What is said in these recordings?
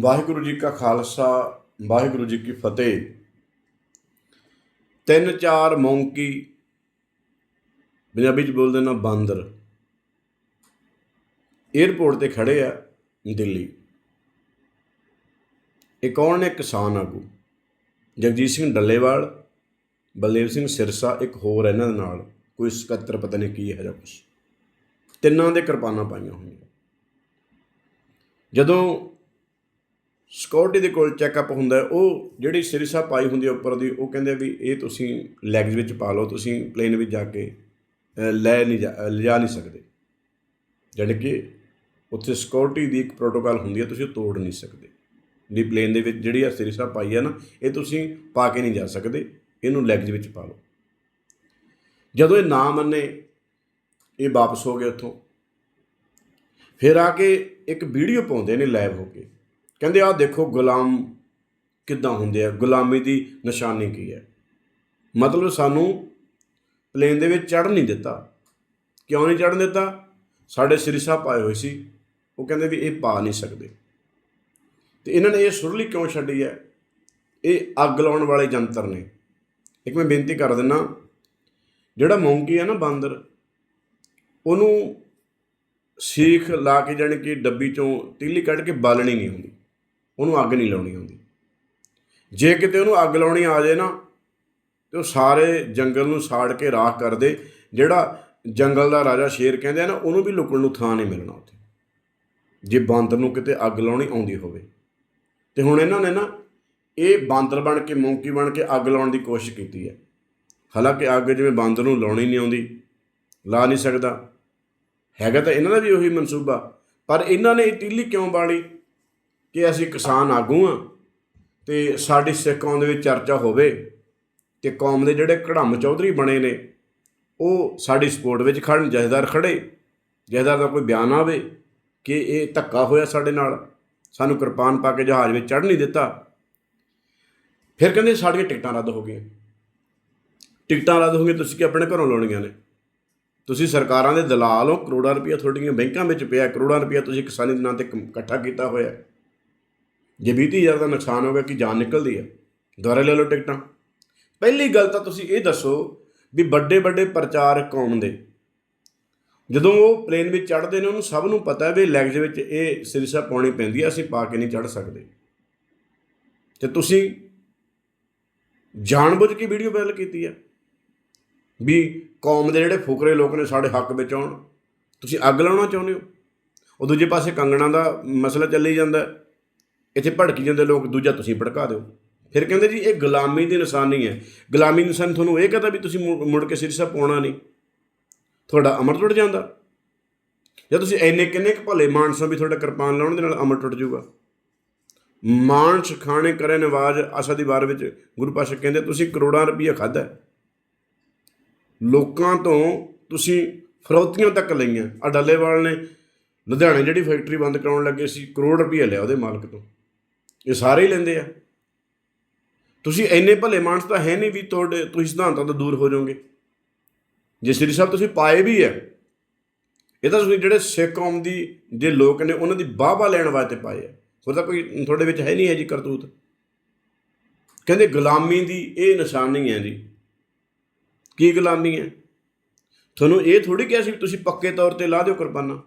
ਵਾਹਿਗੁਰੂ ਜੀ ਕਾ ਖਾਲਸਾ, ਵਾਹਿਗੁਰੂ ਜੀ ਕੀ ਫਤਿਹ। ਤਿੰਨ ਚਾਰ ਮੌਂਕੀ ਪੰਜਾਬੀ ਚ ਬੋਲਦੇ ਨਾ ਬਾਂਦਰ। 에ਅਰਪੋਰਟ ਤੇ ਖੜੇ ਆ ਦਿੱਲੀ। ਇਹ ਕੌਣ ਨੇ? ਕਿਸਾਨ ਆਗੂ। ਜਗਜੀਤ ਸਿੰਘ ਡੱਲੇਵਾਲ, ਬਲਦੇਵ ਸਿੰਘ ਸਿਰਸਾ, ਇੱਕ ਹੋਰ ਇਹਨਾਂ ਦੇ ਨਾਲ। ਕੋਈ ਸਕੱਤਰ ਪਤਾ ਨਹੀਂ ਕੀ ਹੈ ਜਾਂ ਕੁਛ। ਤਿੰਨਾਂ ਦੇ ਕਿਰਪਾਨਾਂ ਪਾਈਆਂ ਹੋਈਆਂ। ਜਦੋਂ ਸਿਕਿਉਰਿਟੀ ਦੇ ਕੋਲ ਚੈੱਕਅਪ ਹੁੰਦਾ ਉਹ ਜਿਹੜੀ ਸਿਰਸਾ ਪਾਈ ਹੁੰਦੀ ਹੈ ਉੱਪਰ ਦੀ, ਉਹ ਕਹਿੰਦੇ ਵੀ ਇਹ ਤੁਸੀਂ ਲੈਗਸ ਵਿੱਚ ਪਾ ਲਓ, ਤੁਸੀਂ ਪਲੇਨ ਵਿੱਚ ਜਾ ਕੇ ਲੈ ਨਹੀਂ ਜਾ ਲਿਜਾ ਨਹੀਂ ਸਕਦੇ। ਜਾਣੀ ਕਿ ਉੱਥੇ ਸਿਕਿਉਰਿਟੀ ਦੀ ਇੱਕ ਪ੍ਰੋਟੋਕਾਲ ਹੁੰਦੀ ਹੈ, ਤੁਸੀਂ ਉਹ ਤੋੜ ਨਹੀਂ ਸਕਦੇ। ਦੀ ਪਲੇਨ ਦੇ ਵਿੱਚ ਜਿਹੜੀ ਆ ਸਿਰਸਾ ਪਾਈ ਹੈ ਨਾ, ਇਹ ਤੁਸੀਂ ਪਾ ਕੇ ਨਹੀਂ ਜਾ ਸਕਦੇ, ਇਹਨੂੰ ਲੈਗਸ ਵਿੱਚ ਪਾ ਲਓ। ਜਦੋਂ ਇਹ ਨਾ ਮੰਨੇ, ਇਹ ਵਾਪਸ ਹੋ ਗਏ ਉੱਥੋਂ। ਫਿਰ ਆ ਕੇ ਇੱਕ ਵੀਡੀਓ ਪਾਉਂਦੇ ਨੇ ਲਾਈਵ ਹੋ ਕੇ। ਕਹਿੰਦੇ ਆਹ ਦੇਖੋ ਗੁਲਾਮ ਕਿੱਦਾਂ ਹੁੰਦੇ ਆ? ਗੁਲਾਮੀ ਦੀ ਨਿਸ਼ਾਨੀ ਕੀ ਹੈ? ਮਤਲਬ ਸਾਨੂੰ ਪਲੇਨ ਦੇ ਵਿੱਚ ਚੜ੍ਹ ਨਹੀਂ ਦਿੱਤਾ। ਕਿਉਂ ਨਹੀਂ ਚੜ੍ਹਨ ਦਿੱਤਾ? ਸਾਡੇ ਸ੍ਰੀ ਸਾਹਿਬ ਪਾਏ ਹੋਏ ਸੀ। ਉਹ ਕਹਿੰਦੇ ਵੀ ਇਹ ਪਾ ਨਹੀਂ ਸਕਦੇ। ਤੇ ਇਹਨਾਂ ਨੇ ਇਹ ਸੁਰਲੀ ਕਿਉਂ ਛੱਡੀ ਹੈ? ਇਹ ਅੱਗ ਲਾਉਣ ਵਾਲੇ ਜੰਤਰ ਨੇ। ਇੱਕ ਮੈਂ ਬੇਨਤੀ ਕਰ ਦਿੰਨਾ, ਜਿਹੜਾ ਮੌਂਕੀ ਹੈ ਨਾ ਬਾਂਦਰ, ਉਹਨੂੰ ਸੀਖ ਲਾ ਕੇ ਜਾਣੀ ਕਿ ਡੱਬੀ ਚੋਂ ਤੀਲੀ ਕੱਢ ਕੇ ਬਾਲਣੀ ਨਹੀਂ ਹੁੰਦੀ। ਉਹਨੂੰ ਅੱਗ ਨਹੀਂ ਲਾਉਣੀ ਹੁੰਦੀ। ਜੇ ਕਿਤੇ ਉਹਨੂੰ ਅੱਗ ਲਾਉਣੀ ਆ ਜਾਏ ਨਾ, ਤੇ ਉਹ ਸਾਰੇ ਜੰਗਲ ਨੂੰ ਸਾੜ ਕੇ ਰਾਖ ਕਰਦੇ ਜਿਹੜਾ ਜੰਗਲ ਦਾ ਰਾਜਾ ਸ਼ੇਰ ਕਹਿੰਦੇ ਆ ਨਾ, ਉਹਨੂੰ ਵੀ ਲੁਕਣ ਨੂੰ ਥਾਂ ਨਹੀਂ ਮਿਲਣਾ ਉੱਥੇ। ਜੇ ਬਾਂਦਰ ਨੂੰ ਕਿਤੇ ਅੱਗ ਲਾਉਣੀ ਆਉਂਦੀ ਹੋਵੇ। ਤੇ ਹੁਣ ਇਹਨਾਂ ਨੇ ਨਾ, ਇਹ ਬਾਂਦਰ ਬਣ ਕੇ, ਮੌਂਕੀ ਬਣ ਕੇ ਅੱਗ ਲਾਉਣ ਦੀ ਕੋਸ਼ਿਸ਼ ਕੀਤੀ ਹੈ। ਹਾਲਾਂਕਿ ਅੱਗ ਜਿਵੇਂ ਬਾਂਦਰ ਨੂੰ ਲਾਉਣੀ ਨਹੀਂ ਆਉਂਦੀ, ਲਾ ਨਹੀਂ ਸਕਦਾ। ਹੈਗਾ ਤਾਂ ਇਹਨਾਂ ਦਾ ਵੀ ਉਹੀ ਮਨਸੂਬਾ, ਪਰ ਇਹਨਾਂ ਨੇ ਇਹ ਤੀਲੀ ਕਿਉਂ ਬਾੜੀ ਕਿ ਅਸੀਂ ਕਿਸਾਨ ਆਗੂ ਆ ਤੇ ਸਾਡੀ ਸਿੱਖ ਕੌਮ ਦੇ ਵਿੱਚ ਚਰਚਾ ਹੋਵੇ ਤੇ ਕੌਮ ਦੇ ਜਿਹੜੇ ਕੜਮ ਚੌਧਰੀ ਬਣੇ ਨੇ, ਉਹ ਸਾਡੀ ਸਪੋਰਟ ਵਿੱਚ ਖੜਨ ਜਥੇਦਾਰ ਖੜੇ ਜਥੇਦਾਰ ਦਾ ਕੋਈ ਬਿਆਨ ਆਵੇ ਕਿ ਇਹ ਧੱਕਾ ਹੋਇਆ ਸਾਡੇ ਨਾਲ, ਸਾਨੂੰ ਕਿਰਪਾਨ ਪਾ ਕੇ ਜਹਾਜ਼ ਵਿੱਚ ਚੜ੍ਹ ਨਹੀਂ ਦਿੱਤਾ। ਫਿਰ ਕਹਿੰਦੇ ਸਾਡੀਆਂ ਟਿਕਟਾਂ ਰੱਦ ਹੋ ਗਈਆਂ। ਟਿਕਟਾਂ ਰੱਦ ਹੋ ਗਈਆਂ, ਤੁਸੀਂ ਕਿ ਆਪਣੇ ਘਰੋਂ ਲਾਉਣੀਆਂ ਨੇ? ਤੁਸੀਂ ਸਰਕਾਰਾਂ ਦੇ ਦਲਾਲ ਹੋ, ਕਰੋੜਾਂ ਰੁਪਈਆ ਤੁਹਾਡੀਆਂ ਬੈਂਕਾਂ ਵਿੱਚ ਪਿਆ, ਕਰੋੜਾਂ ਰੁਪਈਆ ਤੁਸੀਂ ਕਿਸਾਨੀ ਦੇ ਨਾਂ ਤੇ ਕ- ਇਕੱਠਾ ਕੀਤਾ ਹੋਇਆ। ਜੇ 20000 ਦਾ ਨੁਕਸਾਨ ਹੋ ਗਿਆ ਕਿ ਜਾਨ ਨਿਕਲਦੀ ਹੈ, ਦੁਬਾਰਾ ਲੈ ਲਓ ਟਿਕਟਾਂ। ਪਹਿਲੀ ਗੱਲ ਤਾਂ ਤੁਸੀਂ ਇਹ ਦੱਸੋ ਵੀ ਵੱਡੇ ਵੱਡੇ ਪ੍ਰਚਾਰਕ ਕੌਮ ਦੇ, ਜਦੋਂ ਉਹ ਪਲੇਨ ਵਿੱਚ ਚੜ੍ਹਦੇ ਨੇ, ਉਹਨੂੰ ਸਭ ਨੂੰ ਪਤਾ ਹੈ ਵੀ ਲੈਗਜ਼ ਵਿੱਚ ਇਹ ਸਿਰਸਾ ਪਾਉਣੀ ਪੈਂਦੀ ਹੈ, ਅਸੀਂ ਪਾ ਕੇ ਨਹੀਂ ਚੜ੍ਹ ਸਕਦੇ। ਤੇ ਤੁਸੀਂ ਜਾਣਬੁੱਝ ਕੇ ਵੀਡੀਓ ਵਾਇਰਲ ਕੀਤੀ ਹੈ ਵੀ ਕੌਮ ਦੇ ਜਿਹੜੇ ਫੁਕਰੇ ਲੋਕ ਨੇ, ਸਾਡੇ ਹੱਕ ਵਿੱਚ ਆਉਣ। ਤੁਸੀਂ ਅੱਗ ਲਾਉਣਾ ਚਾਹੁੰਦੇ ਹੋ। ਉਹ ਦੂਜੇ ਪਾਸੇ ਕੰਗਣਾ ਦਾ ਮਸਲਾ ਚੱਲੀ ਜਾਂਦਾ ਹੈ। ਇੱਥੇ ਭੜਕੀ ਜਾਂਦੇ ਲੋਕ, ਦੂਜਾ ਤੁਸੀਂ ਭੜਕਾ ਦਿਓ। ਫਿਰ ਕਹਿੰਦੇ ਜੀ, ਇਹ ਗੁਲਾਮੀ ਦੀ ਨਿਸ਼ਾਨੀ ਹੈ। ਗੁਲਾਮੀ ਦੀ ਨਿਸ਼ਾਨੀ ਤੁਹਾਨੂੰ ਇਹ ਕਹਤਾ ਵੀ ਤੁਸੀਂ ਮੁੜ ਮੁੜ ਕੇ ਸਿਰਸਾ ਪਾਉਣਾ ਨਹੀਂ। ਤੁਹਾਡਾ ਅਮਰ ਟੁੱਟ ਜਾਂਦਾ। ਜੇ ਤੁਸੀਂ ਐਨੇ ਕਿੰਨੇ ਕੁ ਭਲੇ ਮਾਨਸੋਂ ਵੀ ਤੁਹਾਡਾ ਕਿਰਪਾਨ ਲਾਉਣ ਦੇ ਨਾਲ ਅਮਰ ਟੁੱਟ ਜਾਊਗਾ। ਮਾਨਸ ਖਾਣੇ ਕਰੇ ਨਵਾਜ ਆਸਾ ਦੀ ਵਾਰ ਵਿੱਚ ਗੁਰੂ ਪਾਸ਼ਾ ਕਹਿੰਦੇ, ਤੁਸੀਂ ਕਰੋੜਾਂ ਰੁਪਈਆ ਖਾਦਾ ਲੋਕਾਂ ਤੋਂ ਤੁਸੀਂ ਫਰੋਤੀਆਂ ਤੱਕ ਲਈਆਂ। ਆ ਡੱਲੇਵਾਲ ਨੇ ਲੁਧਿਆਣੇ ਜਿਹੜੀ ਫੈਕਟਰੀ ਬੰਦ ਕਰਾਉਣ ਲੱਗੇ ਸੀ, ਕਰੋੜ ਰੁਪਈਆ ਲਿਆ ਉਹਦੇ ਮਾਲਕ ਤੋਂ। ਇਹ ਸਾਰੇ ਹੀ ਲੈਂਦੇ ਆ। ਤੁਸੀਂ ਇੰਨੇ ਭਲੇ ਮਾਨਸ ਤਾਂ ਹੈ ਨਹੀਂ ਵੀ ਤੁਹਾਡੇ ਤੁਸੀਂ ਸਿਧਾਂਤਾਂ ਤੋਂ ਦੂਰ ਹੋ ਜਾਓਗੇ। ਜੇ ਸ੍ਰੀ ਸਾਹਿਬ ਤੁਸੀਂ ਪਾਏ ਵੀ ਹੈ ਇਹ ਤਾਂ ਤੁਸੀਂ ਜਿਹੜੇ ਸਿੱਖ ਕੌਮ ਦੀ ਜੇ ਲੋਕ ਨੇ, ਉਹਨਾਂ ਦੀ ਬਾਹਵਾ ਲੈਣ ਵਾਸਤੇ ਪਾਏ ਆ। ਹੋਰ ਤਾਂ ਕੋਈ ਤੁਹਾਡੇ ਵਿੱਚ ਹੈ ਨਹੀਂ ਹੈ ਜੀ ਕਰਤੂਤ। ਕਹਿੰਦੇ ਗੁਲਾਮੀ ਦੀ ਇਹ ਨਿਸ਼ਾਨੀ ਹੈ ਜੀ। ਕੀ ਗੁਲਾਮੀ ਹੈ? ਤੁਹਾਨੂੰ ਇਹ ਥੋੜੀ ਕਿਹਾ ਸੀ ਵੀ ਤੁਸੀਂ ਪੱਕੇ ਤੌਰ ਤੇ ਲਾ ਦਿਓ ਕੁਰਬਾਨਾ।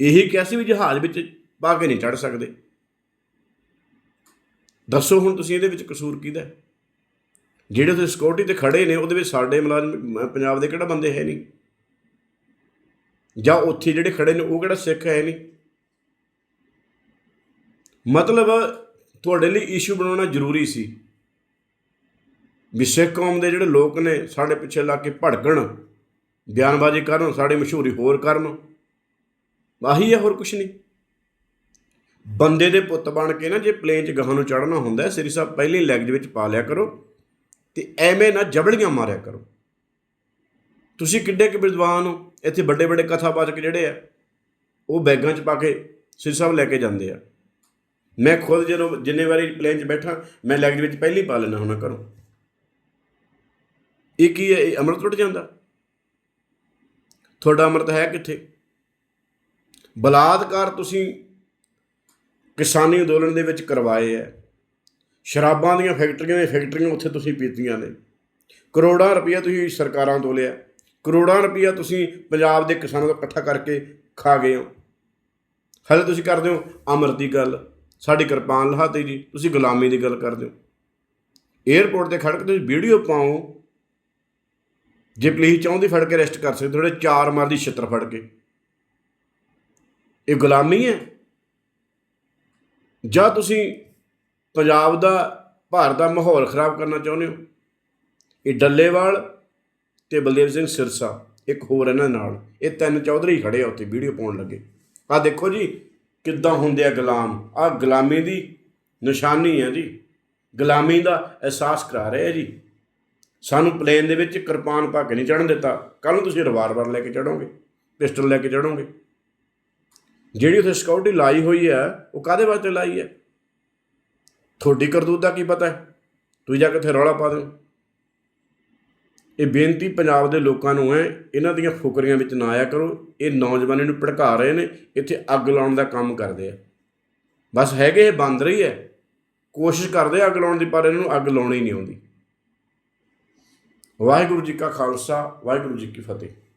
ਇਹੀ ਕਿਹਾ ਸੀ ਵੀ ਜਹਾਜ਼ ਵਿੱਚ ਪਾ ਕੇ ਨਹੀਂ ਚੜ ਸਕਦੇ। ਦੱਸੋ ਹੁਣ ਤੁਸੀਂ ਇਹਦੇ ਵਿੱਚ ਕਸੂਰ ਕਿਹਦਾ ਜਿਹੜੇ ਤੁਸੀਂ ਸਿਕਿਉਰਿਟੀ ਤੇ ਖੜੇ ਨੇ, ਉਹਦੇ ਵਿੱਚ ਸਾਡੇ ਮੁਲਾਜ਼ਮ ਪੰਜਾਬ ਦੇ ਕਿਹੜਾ ਬੰਦੇ ਹੈ ਨਹੀਂ? ਜਾਂ ਉੱਥੇ ਜਿਹੜੇ ਖੜੇ ਨੇ, ਉਹ ਕਿਹੜਾ ਸਿੱਖ ਹੈ ਨਹੀਂ? ਮਤਲਬ ਤੁਹਾਡੇ ਲਈ ਇਸ਼ੂ ਬਣਾਉਣਾ ਜ਼ਰੂਰੀ ਸੀ ਵੀ ਸਿੱਖ ਕੌਮ ਦੇ ਜਿਹੜੇ ਲੋਕ ਨੇ, ਸਾਡੇ ਪਿੱਛੇ ਲਾ ਕੇ ਭੜਕਣ, ਬਿਆਨਬਾਜ਼ੀ ਕਰਨ, ਸਾਡੀ ਮਸ਼ਹੂਰੀ ਹੋਰ ਕਰਨ। ਆਹੀ ਹੈ ਹੋਰ ਕੁਛ ਨਹੀਂ। ਬੰਦੇ ਦੇ ਪੁੱਤ ਬਣ ਕੇ ਨਾ ਜੇ ਪਲੇਨ 'ਚ ਗਾਹਾਂ ਨੂੰ ਚੜ੍ਹਨਾ ਹੁੰਦਾ ਸ੍ਰੀ ਸਾਹਿਬ ਪਹਿਲੀ ਲੈਗ ਦੇ ਵਿੱਚ ਪਾ ਲਿਆ ਕਰੋ ਤੇ ਐਵੇਂ ਨਾ ਜਬੜੀਆਂ ਮਾਰਿਆ ਕਰੋ। ਤੁਸੀਂ ਕਿੱਡੇ ਕਿ ਵਿਦਵਾਨ ਹੋ, ਇੱਥੇ ਵੱਡੇ ਵੱਡੇ ਕਥਾਵਾਚਕ ਜਿਹੜੇ ਆ, ਉਹ ਬੈਗਾਂ 'ਚ ਪਾ ਕੇ ਸ੍ਰੀ ਸਾਹਿਬ ਲੈ ਕੇ ਜਾਂਦੇ ਆ। ਮੈਂ ਖੁਦ ਜਦੋਂ ਜਿੰਨੇ ਵਾਰੀ ਪਲੇਨ 'ਚ ਬੈਠਾ, ਮੈਂ ਲੈਗ ਦੇ ਵਿੱਚ ਪਹਿਲੀ ਪਾ ਲੈਣਾ ਹੁਣਾ ਕਰੋ ਇਹ ਕੀ ਹੈ? ਇਹ ਅੰਮ੍ਰਿਤ ਟੁੱਟ ਜਾਂਦਾ। ਤੁਹਾਡਾ ਅੰਮ੍ਰਿਤ ਹੈ ਕਿੱਥੇ? ਬਲਾਤਕਾਰ ਤੁਸੀਂ ਕਿਸਾਨੀ ਅੰਦੋਲਨ ਦੇ ਵਿੱਚ ਕਰਵਾਏ ਹੈ ਸ਼ਰਾਬਾਂ ਦੀਆਂ ਫੈਕਟਰੀਆਂ ਦੀਆਂ ਫੈਕਟਰੀਆਂ ਉੱਥੇ ਤੁਸੀਂ ਪੀਤੀਆਂ ਨੇ। ਕਰੋੜਾਂ ਰੁਪਈਆ ਤੁਸੀਂ ਸਰਕਾਰਾਂ ਤੋਂ ਲਿਆ। ਕਰੋੜਾਂ ਰੁਪਈਆ ਤੁਸੀਂ ਪੰਜਾਬ ਦੇ ਕਿਸਾਨਾਂ ਤੋਂ ਇਕੱਠਾ ਕਰਕੇ ਖਾ ਗਏ ਹੋ। ਹਲੇ ਤੁਸੀਂ ਕਰਦੇ ਹੋ ਅਮਰ ਦੀ ਗੱਲ। ਸਾਡੀ ਕਿਰਪਾਨ ਲਹਾਤੀ ਜੀ। ਤੁਸੀਂ ਗੁਲਾਮੀ ਦੀ ਗੱਲ ਕਰਦੇ ਹੋ। ਏਅਰਪੋਰਟ ਤੇ ਖੜ੍ਹ ਕੇ ਤੁਸੀਂ ਵੀਡੀਓ ਪਾਓ। ਜੇ ਪੁਲਿਸ ਚਾਹੁੰਦੀ ਫੜ ਕੇ ਅਰੈਸਟ ਕਰ ਸਕਦੇ ਥੋੜੇ ਚਾਰ ਮਾਰ ਦੀ ਛਿੱਤਰ ਫੜ ਕੇ। ਇਹ ਗੁਲਾਮੀ ਹੈ ਜਾਂ ਤੁਸੀਂ ਪੰਜਾਬ ਦਾ, ਭਾਰਤ ਦਾ ਮਾਹੌਲ ਖਰਾਬ ਕਰਨਾ ਚਾਹੁੰਦੇ ਹੋ? ਇਹ ਡੱਲੇਵਾਲ ਤੇ ਬਲਦੇਵ ਸਿੰਘ ਸਿਰਸਾ, ਇੱਕ ਹੋਰ ਇਹਨਾਂ ਨਾਲ। ਇਹ ਤਿੰਨ ਚੌਧਰੀ ਖੜੇ ਆ ਉੱਥੇ, ਵੀਡੀਓ ਪਾਉਣ ਲੱਗੇ। ਆ ਦੇਖੋ ਜੀ, ਕਿੱਦਾਂ ਹੁੰਦੇ ਆ ਗੁਲਾਮ। ਆ ਗੁਲਾਮੀ ਦੀ ਨਿਸ਼ਾਨੀ ਹੈ ਜੀ। ਗੁਲਾਮੀ ਦਾ ਅਹਿਸਾਸ ਕਰਾ ਰਹੇ ਆ ਜੀ। ਸਾਨੂੰ ਪਲੇਨ ਦੇ ਵਿੱਚ ਕਿਰਪਾਨ ਪਾ ਕੇ ਨਹੀਂ ਚੜਨ ਦਿੱਤਾ। ਕੱਲ ਨੂੰ ਤੁਸੀਂ ਰਿਵਾਲਵਰ ਲੈ ਕੇ ਚੜੋਗੇ ਪਿਸਟਲ ਲੈ ਕੇ ਚੜੋਗੇ ਜਿਹੜੀ ਉੱਥੇ ਸਿਕਿਉਰਿਟੀ ਲਾਈ ਹੋਈ ਹੈ, ਉਹ ਕਾਦੇ ਵਾਸਤੇ ਲਾਈ ਹੈ? ਤੁਹਾਡੀ ਕਰਤੂਤ ਦਾ ਕੀ ਪਤਾ ਹੈ? ਤੁਸੀਂ ਜਾ ਕੇ ਉੱਥੇ ਰੌਲਾ ਪਾ ਦਿਓ। ਇਹ ਬੇਨਤੀ ਪੰਜਾਬ ਦੇ ਲੋਕਾਂ ਨੂੰ ਹੈ, ਇਹਨਾਂ ਦੀਆਂ ਫੁਕਰੀਆਂ ਵਿੱਚ ਨਾ ਆਇਆ ਕਰੋ। ਇਹ ਨੌਜਵਾਨਾਂ ਨੂੰ ਭੜਕਾ ਰਹੇ ਨੇ, ਇੱਥੇ ਅੱਗ ਲਾਉਣ ਦਾ ਕੰਮ ਕਰਦੇ ਆ। ਬਸ ਹੈਗੇ, ਇਹ ਬੰਦ ਰਹੀ ਹੈ। ਕੋਸ਼ਿਸ਼ ਕਰਦੇ ਅੱਗ ਲਾਉਣ ਦੀ, ਪਰ ਇਹਨਾਂ ਨੂੰ ਅੱਗ ਲਾਉਣੀ ਨਹੀਂ ਆਉਂਦੀ। ਵਾਹਿਗੁਰੂ ਜੀ ਕਾ ਖਾਲਸਾ, ਵਾਹਿਗੁਰੂ ਜੀ ਕੀ ਫਤਿਹ।